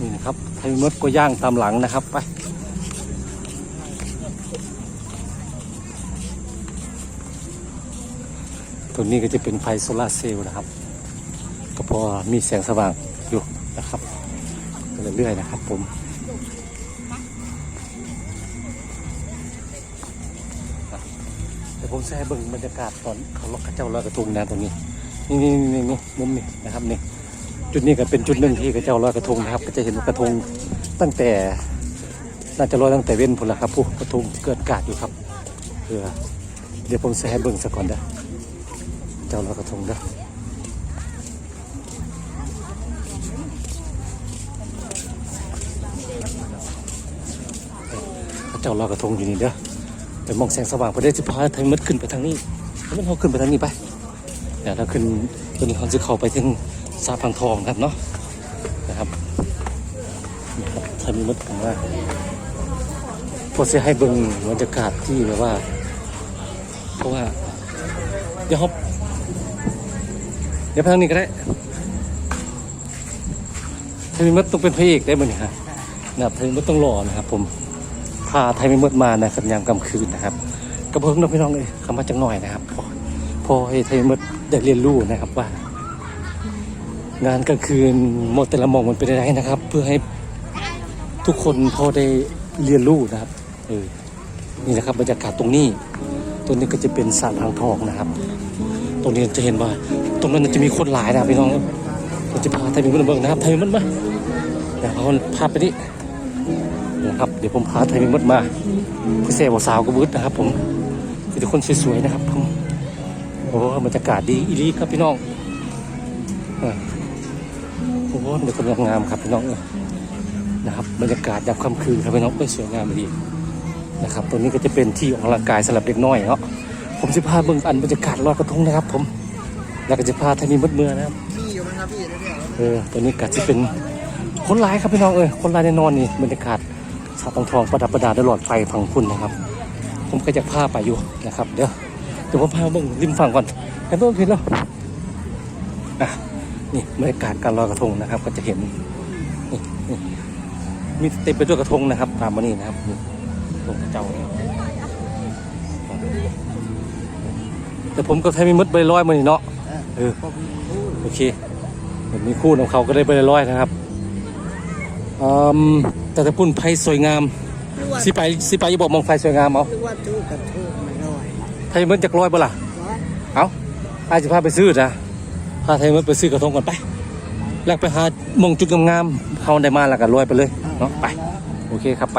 นี่นะครับไทยมดก็ย่างตามหลังนะครับไปตัวนี้ก็จะเป็นไฟโซลาเซลล์นะครับ ก็พอมีแสงสว่างอยู่นะครับเรื่อยๆนะครับผมเดี๋ยวผมจะให้เบิ่งบรรยากาศตอนเขาล็อกกระเจ้าลอยกระทงนะตรงนี้ นี่นี่นี่นี่มุมนี้นะครับนี่ จุดนี้ก็เป็นจุดหนึ่งที่กระเจ้าลอยกระทงนะครับ ก็จะเห็นกระทงตั้งแต่น่าจะลอยตั้งแต่เว้นพุ่นละครับผู้กระทงเกิดกาดอยู่ครับเพื่อเดี๋ยวผมจะให้เบิ่งสักก่อนเด้อเจ้าลอยกระทงเด้อพระเจ้าลอยกระทงอยู่นี่เด้อไปมองแสงสว่างพอได้สิพาไทยมัดขึ้นไปทางนี้แล้วมันเขาขึ้นไปทางนี้ไป ดี๋ยวเราขึ้นตัวนี้เขาจะเข้าไปถึงซาพังทองครับเนาะนะครับนี่ครับถ้ามีมดผมว่าพอจะให้เบิ่งบรรยากาศที่แบบว่า เพราะว่า เดี๋ยวเขาเดี๋ยวไปทางนี้ก็ได้ถ้ามีมดต้องเป็นพระเอกได้มั้ยฮะนะครับถ้ามีมดต้องหล่อนะครับ ผมพาไทยมีมดมานะครับยามกลางคืนนะครับ กระเพิ่งน้องพี่น้องเลยคำว่าจังหน่อยนะครับ พอให้ไทยมดได้เรียนรู้นะครับว่า งานกลางคืนหมดแต่ละมองมันเป็นยังไงนะครับ เพื่อให้ทุกคนพอได้เรียนรู้นะครับเออนี่นะครับบรรยากาศตรงนี้ตรงนี้ก็จะเป็นสระอ่างทองนะครับ ตรงนี้จะเห็นว่า ตรงนั้นจะมีคนหลายนะพี่น้องเราจะพาไทยมีมดเบิ่งนะครับไทยมีมดมาเดี๋ยวเขาพาไปนี่นะครับเดี๋ยวผมพาไทยมีมดมาพี่เสวสาวกระบุดนะครับ ผมคือทุกคนสวยๆนะครับผม อ้บรรยากาศดีอีหลีครับพี่น้องอ่าโอ้โหเป็นคนงามๆครับพี่น้องเอ้ยนะครับบรรยากาศยามค่ำคืนครับพี่น้องเป็นสวยงามดีนะครับตรงนี้ก็จะเป็นที่ออกกำลังกายสำหรับเด็กน้อยเนาะผมจะพาเบิ่งอันบรรยากาศลอยกระทงนะครับ ผมแล้วก็จะพาทานีมดเมือนะครับพี่อยู่ไหมครับพี่เดี๋ยวเดี๋ยวเออตัวนี้ก็จะเป็นคนร้ายครับพี่น้องเอ้ยคนร้ายแน่นอนนี่บรรยากาศสาตองทองประดับประดาด้วยหลอดไฟฝั่งคุณนะครับ ผมก็จะพาไปอยู่นะครับ เดี๋ยว เดี๋ยวผมพาเบิ่งริมฝั่งก่อนเห็นต้นพินแล้วอะนี่บรรยากาศการลอยกระทงนะครับ ก็จะเห็นนี่นี่มีเต็มไปด้วยกระทงนะครับ ตามมานี่นะครับนี่ตรงกระเจ้าเนี่ยแต่ผมก็ใช้มีมดใบลอยมานี่เนาะเออผมพูดโอเคผมมีคู่ของเขาก็ได้ไปร้อยๆนะครับอืมแต่ถ้าพุ่นไฟสวยงามหรือว่าสิไปสิไปอย่าบอกมองไฟสวยงามเอาหรือว่าทูกกับทูกมันลอ ยไทยมันจะร้อยบ่ล่ะร้อยเอาอาจจะพาไปซื้อนะพาไทยมันไปซื้อกระทงก่อนไป แล้วไปหามองจุดงามๆเขาได้มาแล้วก็ร้อยไปเลยเนาะไป โอเคครับไป